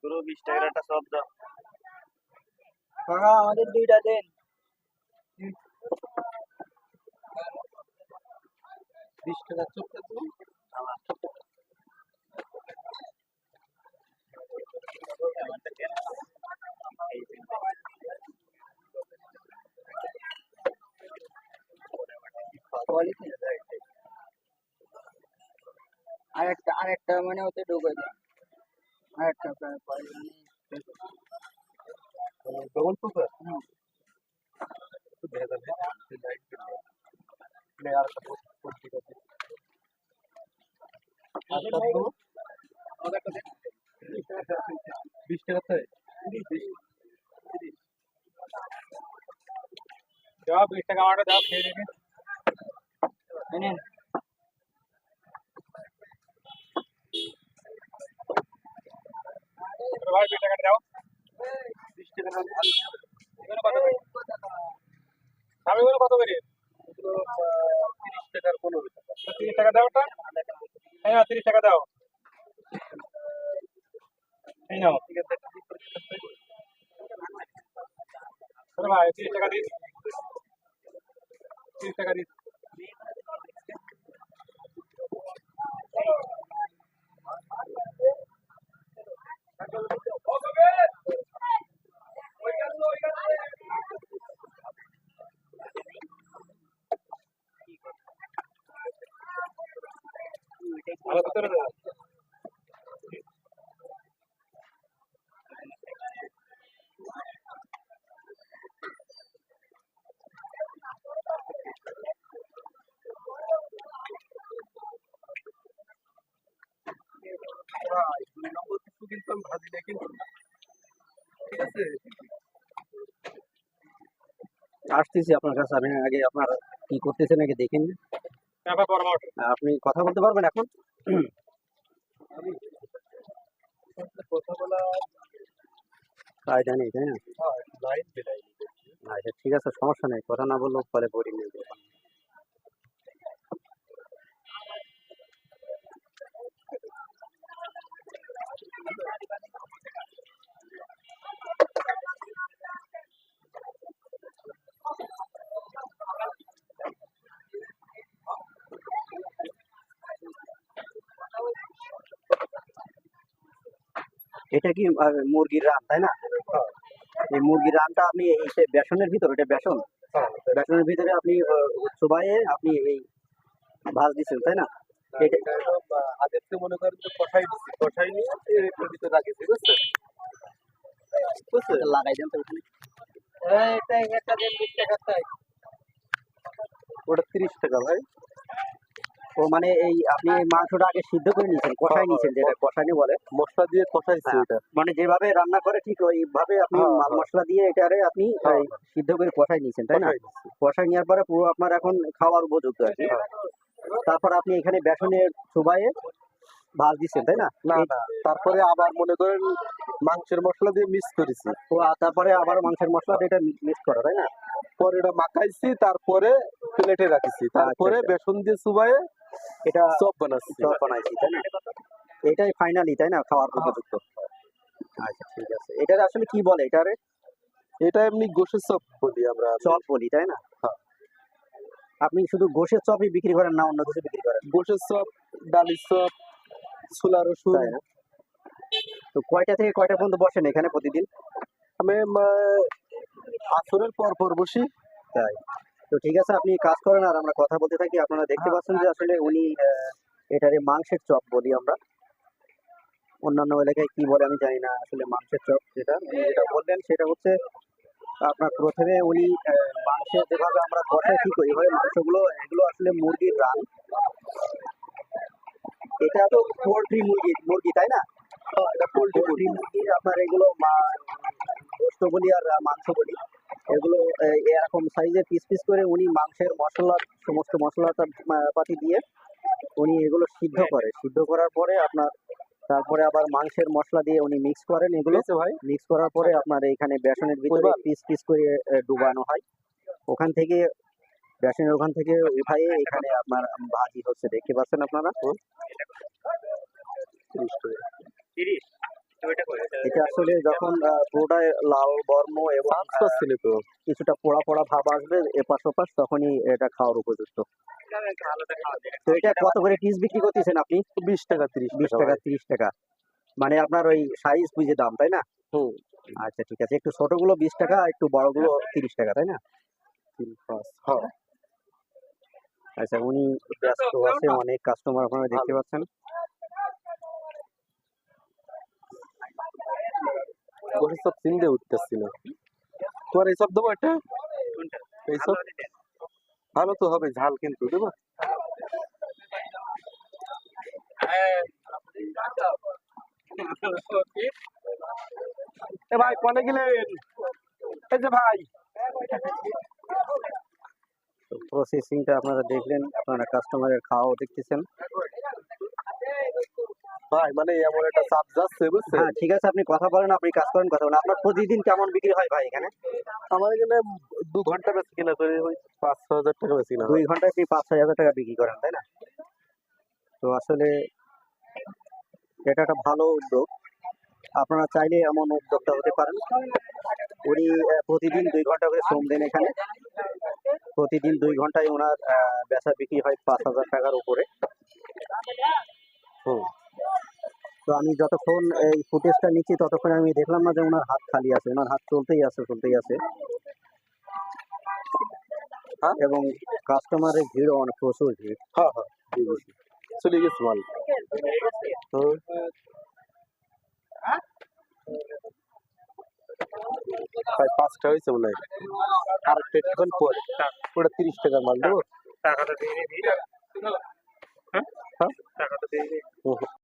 পুরো বিশ টাকার একটা সব দাও কাকা আমাদের দুইটা দেন বিশ টাকা চোখটা তুমি আরেকটা আরেকটা মানে ওতে ঢুকে যায় আরেকটা প্রায় পয়সা নেই ডবল পুকুর হুম। ভেজাল প্লেয়ার পত্রিকা বিশ টাকা তো দাও বিশ টাকা আমাকে দাও খেয়ে নেবে এই নিন। ভাই বিশ টাকা দাও বিশ টাকা দাও এগুলো কত করে আমি এগুলো কত করে তিরিশ টাকার পনেরো টাকা টাকা দাও হ্যাঁ তিরিশ টাকা দাও এই নাও ভাই তিরিশ টাকা দিন তিরিশ টাকা দিন কিন্তু আমি ভাজি না কিন্তু ঠিক আছে আসতেছি আপনার কাছে আমি আগে আপনার কি করতেছেন আগে দেখেন। তারপর আপনি কথা বলতে পারবেন এখন কথা বলা কায়দা নেই তাই না লাইন বেলাই আচ্ছা ঠিক আছে সমস্যা নেই কথা না বললেও পরে পড়ি নেই এটা কি আহ, মুরগির রান তাই না এই মুরগির রানটা আপনি এই সে বেসনের ভিতরে এটা বেসন? বেসনের ভিতরে আপনি চুবাইয়ে আপনি এই ভাজ দিচ্ছেন তাই না? এটা- আগের থেকে মনে করেন যে কষাই দিচ্ছি কষাই নিয়ে ভিতরে রাখেছি বুঝছেন? বুঝছেন? এটা লাগাই দেন তো ওখানে এটা একটা দেন বিশ ওটা তিরিশ টাকা ভাই। ও মানে এই আপনি এই মাংসটা আগে সিদ্ধ করে নিয়েছেন কষাই নিয়েছেন যেটা কষানি বলে? মশলা দিয়ে কষাইছি হ্যাঁ। এটা। মানে যেভাবে রান্না করে ঠিক ওইভাবে আপনি হ্যাঁ, মাল হ্যাঁ। মশলা দিয়ে এটারে আপনি হ্যাঁ। সিদ্ধ করে কষাই নিয়েছেন তাই না? কষাই নেওয়ার পরে পুরো আপনার এখন খাওয়ার উপযুক্ত কি। তারপর আপনি এখানে বেসনের চুবাইয়ে ভাজ দিচ্ছেন তাই না? না তারপরে আবার মনে করেন মাংসের মশলা দিয়ে মিক্স করেছি। আর তারপরে আবার মাংসের মশলা এটা মিক্স করা তাই না? পরে ওটা মাখাইছি তারপরে প্লেটে রাখিছি। তারপরে আচ্ছা। বেসন দিয়ে চুবাইয়ে এটা চপ বানাচ্ছি। চপ বানাইছি তাই না? এটাই ফাইনালি তাই না খাওয়ার উপযুক্ত। আচ্ছা ঠিক আছে। এটার আসলে কি বলে এটারে? এটা এমনি গোশের চপ বলি আমরা। চপ বলি তাই না? হ্যাঁ। আপনি শুধু গোশের চপই বিক্রি করেন না অন্য কিছু বিক্রি করেন? গোশের চপ ডালির চপ ছোলা রসুন। তাই না? তো কয়টা থেকে কয়টা পর্যন্ত বসেন এখানে প্রতিদিন? আমি আসরের পর পর বসি। তাই। তো ঠিক আছে আপনি কাজ করেন আর আমরা কথা বলতে থাকি। আপনারা দেখতে পাচ্ছেন যে আসলে উনি আহ, এটারে মাংসের চপ বলি আমরা। অন্যান্য এলাকায় কি বলে আমি জানি না আসলে মাংসের চপ যেটা উনি যেটা বললেন সেটা হচ্ছে আপনার প্রথমে উনি মাংসের যেভাবে আমরা কষাই ঠিক ওইভাবে মাংসগুলো এগুলো আসলে মুরগির রান। এটা তো পোলট্রি মুরগি মুরগি তাই না? এটা পোল্ট্রি পোলট্রি মুরগির আপনার এগুলো মা- গোস্ত বলি আর মাংস বলি। এগুলো এরকম সাইজের পিস পিস করে উনি মাংসের মশলা সমস্ত মশলা পাতি দিয়ে উনি এগুলো সিদ্ধ করে। সিদ্ধ করার পরে আপনার তারপরে আবার মাংসের মশলা দিয়ে উনি মিক্স করেন এগুলো। ভাই। মিক্স করার পরে আপনার এখানে বেসনের ভিতরে পিস পিস করে ডুবানো হয়। ওখান থেকে বেসনের ওখান থেকে উঠাইয়ে এখানে আপনার ভাজি হচ্ছে। দেখতে পাচ্ছেন আপনারা? এটা আসলে যখন আহ, পুরোটাই লাল বর্ণ এবং পাচ্ছিল তো কিছুটা পোড়া পোড়া ভাব আসবে এপাশ ওপাশ তখনই এটা খাওয়ার উপযুক্ত। তো এটা কত করে পিস বিক্রি করতেছেন আপনি? বিশ টাকা তিরিশ বিশ টাকা তিরিশ টাকা। মানে আপনার ওই সাইজ বুঝে দাম তাই না? হুম। আচ্ছা ঠিক আছে। একটু ছোটগুলো বিশ টাকা একটু বড়গুলো তিরিশ টাকা তাই না? তিন পাঁচ হ্যাঁ। আচ্ছা উনি ব্যস্ত আছে অনেক কাস্টমার আপনারা দেখতে পাচ্ছেন বসে সব চিনতে উঠতেছি না। তোমার এইসব দেবো এটা এইসব? ভালো তো হবে, ঝাল কিন্তু, দেবো? ভাই, কনে গেলেন? এই যে ভাই। প্রসেসিংটা আপনারা দেখলেন, আপনারা কাস্টমারের খাওয়াও দেখতেছেন। ভাই মানে এমন একটা চাপ যাচ্ছে বুঝছেন? হ্যাঁ ঠিক আছে আপনি কথা বলেন আপনি কাজ করেন কথা বলেন। আপনার প্রতিদিন কেমন বিক্রি হয় ভাই এখানে? আমার এখানে দু ঘণ্টা বেশি কিনা করে ওই পাঁচ ছ হাজার টাকা বেশি কিনা দুই ঘন্টায় আপনি পাঁচ ছয় হাজার টাকা বিক্রি করেন তাই না? তো আসলে এটা একটা ভালো উদ্যোগ। আপনারা চাইলে এমন উদ্যোক্তা হতে পারেন। উনি প্রতিদিন দুই ঘণ্টা করে শ্রম দেন এখানে। প্রতিদিন দুই ঘন্টায় ওনার বেচা বিক্রি হয় পাঁচ হাজার টাকার উপরে। হুম। তো আমি যতক্ষণ এই ফুটেজটা নিচ্ছি ততক্ষণ আমি দেখলাম না যে ওনার হাত খালি আছে ওনার হাত চলতেই আছে চলতেই আছে। হ্যাঁ? এবং কাস্টমারের ভিড় অনেক প্রচুর ভিড়। হ্যাঁ হ্যাঁ চলে গেছে মাল হুম। প্রায় পাঁচটা হয়েছে মনে হয়। আর একটা একটুক্ষণ পরে ওটা তিরিশ টাকার মাল দেবো। টাকাটা দিয়ে হ্যাঁ? টাকাটা দিয়ে দিবি। হুম, হুম।